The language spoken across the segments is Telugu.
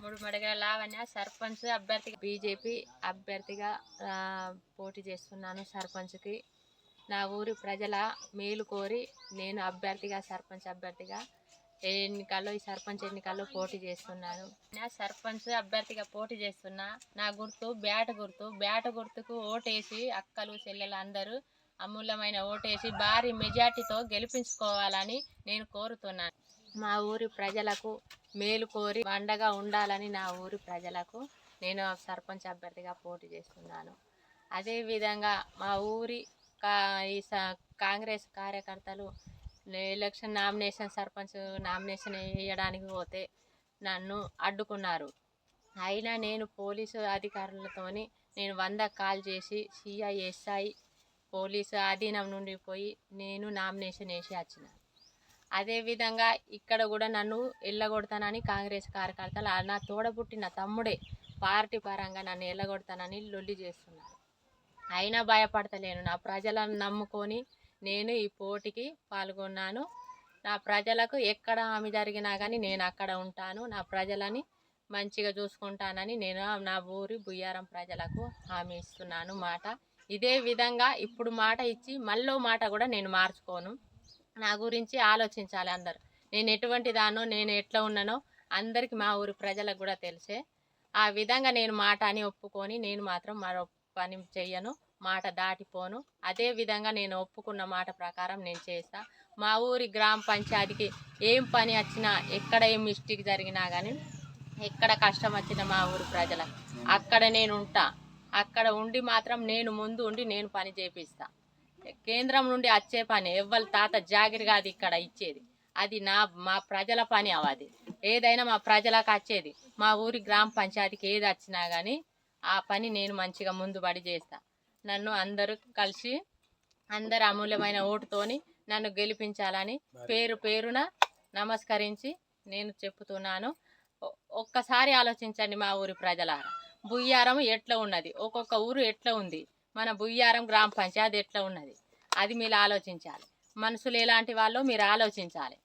మూడు మడగల లావణ్య సర్పంచ్ అభ్యర్థిగా బీజేపీ అభ్యర్థిగా పోటీ చేస్తున్నాను సర్పంచ్కి. నా ఊరి ప్రజల మేలు కోరి నేను అభ్యర్థిగా సర్పంచ్ అభ్యర్థిగా ఎన్నికల్లో ఈ సర్పంచ్ ఎన్నికల్లో పోటీ చేస్తున్నాను. నా సర్పంచ్ అభ్యర్థిగా పోటీ చేస్తున్నా నా గుర్తు బ్యాట్ గుర్తు. బ్యాట్ గుర్తుకు ఓటేసి అక్కలు చెల్లెలు అందరూ అమూల్యమైన ఓటేసి భారీ మెజార్టీతో గెలిపించుకోవాలని నేను కోరుతున్నాను. మా ఊరి ప్రజలకు మేలు కోరి అండగా ఉండాలని నా ఊరి ప్రజలకు నేను సర్పంచ్ అభ్యర్థిగా పోటీ చేస్తున్నాను. అదేవిధంగా మా ఊరి కా ఈ స- కాంగ్రెస్ కార్యకర్తలు ఎలక్షన్ నామినేషన్ సర్పంచ్ నామినేషన్ వేయడానికి పోతే నన్ను అడ్డుకున్నారు. అయినా నేను పోలీసు అధికారులతోని నేను వంద కాల్ చేసి సిఐఎస్ఐ పోలీసు అధీనం నుండి పోయి నేను నామినేషన్ వేసి వచ్చినాను అదేవిధంగా ఇక్కడ కూడా నన్ను ఎల్లగొడతానని కాంగ్రెస్ కార్యకర్తలు ఆ నా తోడబుట్టిన తమ్ముడే పార్టీ పరంగా నన్ను ఎల్లగొడతానని లొల్లి చేస్తున్నారు. అయినా భయపడతలేను. నా ప్రజలను నమ్ముకొని నేను ఈ పోటీకి పాల్గొన్నాను. నా ప్రజలకు ఎక్కడ హామీ జరిగినా కానీ నేను అక్కడ ఉంటాను. నా ప్రజలని మంచిగా చూసుకుంటానని నేను నా ఊరి బుయ్యారం ప్రజలకు హామీ ఇస్తున్నాను మాట. ఇదే విధంగా ఇప్పుడు మాట ఇచ్చి మళ్ళీ మాట కూడా నేను మార్చుకోను. నా గురించి ఆలోచించాలి అందరు. నేను ఎటువంటి దానో నేను ఎట్లా ఉన్నానో అందరికి మా ఊరి ప్రజలకు కూడా తెలిసే. ఆ విధంగా నేను మాట అని ఒప్పుకొని నేను మాత్రం మరో పని చెయ్యను మాట దాటిపోను. అదే విధంగా నేను ఒప్పుకున్న మాట ప్రకారం నేను చేస్తా. మా ఊరి గ్రామ పంచాయతీకి ఏం పని వచ్చినా ఎక్కడ ఏం మిస్టేక్ జరిగినా కానీ ఎక్కడ కష్టం వచ్చినా మా ఊరి ప్రజలకు. అక్కడ నేను ఉంటా. అక్కడ ఉండి మాత్రం నేను ముందు ఉండి నేను పని చేపిస్తాను కేంద్రం నుండి వచ్చే పని ఎవ్వరు తాత జాగిరి కాదు ఇక్కడ ఇచ్చేది. అది నా మా ప్రజల పని అవది ఏదైనా మా ప్రజలకు వచ్చేది. మా ఊరి గ్రామ పంచాయతీకి ఏది వచ్చినా కానీ ఆ పని నేను మంచిగా ముందుబడి చేస్తా. నన్ను అందరూ కలిసి అందరు అమూల్యమైన ఓటుతోని నన్ను గెలిపించాలని పేరు పేరున నమస్కరించి నేను చెప్తున్నాను ఒక్కసారి ఆలోచించండి మా ఊరి ప్రజలారా. బుయ్యారం ఎట్లా ఉన్నది? ఒక్కొక్క ఊరు ఎట్లా ఉంది? మన బుయ్యారం గ్రామ పంచాయతీ ఎట్లా ఉన్నది? అది మీరు ఆలోచించాలి. మనుషులు ఎలాంటి వాళ్ళో మీరు ఆలోచించాలి.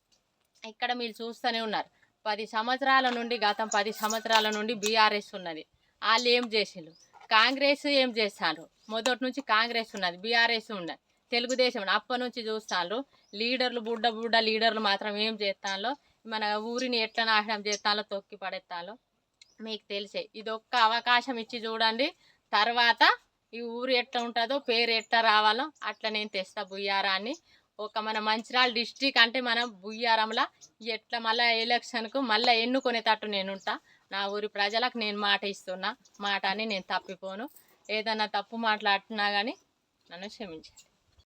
ఇక్కడ మీరు చూస్తూనే ఉన్నారు. పది సంవత్సరాల నుండి గతం పది సంవత్సరాల నుండి బీఆర్ఎస్ ఉన్నది. వాళ్ళు ఏం చేసిండ్రు కాంగ్రెస్ ఏం చేస్తాను మొదటి నుంచి కాంగ్రెస్ ఉన్నది బీఆర్ఎస్ ఉన్నది. తెలుగుదేశం అప్పటి నుంచి చూస్తాను లీడర్లు బుడ్డ బుడ్డ లీడర్లు మాత్రం ఏం చేస్తాలో మన ఊరిని ఎట్లా నాశనం చేస్తాలో తొక్కి పడేస్తాలో మీకు తెలిసే. ఇది ఒక్క అవకాశం ఇచ్చి చూడండి. తర్వాత ఈ ఊరు ఎట్లా ఉంటుందో పేరు ఎట్లా రావాలో అట్లా నేను తెస్తా బుయ్యారాన్ని ఒక మన మంచిర్యాల డిస్టిక్ అంటే మన బుయ్యారంలో ఎట్లా మళ్ళీ ఎలక్షన్కు మళ్ళీ ఎన్నుకునేటట్టు నేనుంటా. నా ఊరి ప్రజలకు నేను మాట ఇస్తున్నా. మాట అని నేను తప్పిపోను. ఏదన్నా తప్పు మాట్లాడుతున్నా కానీ నన్ను క్షమించండి.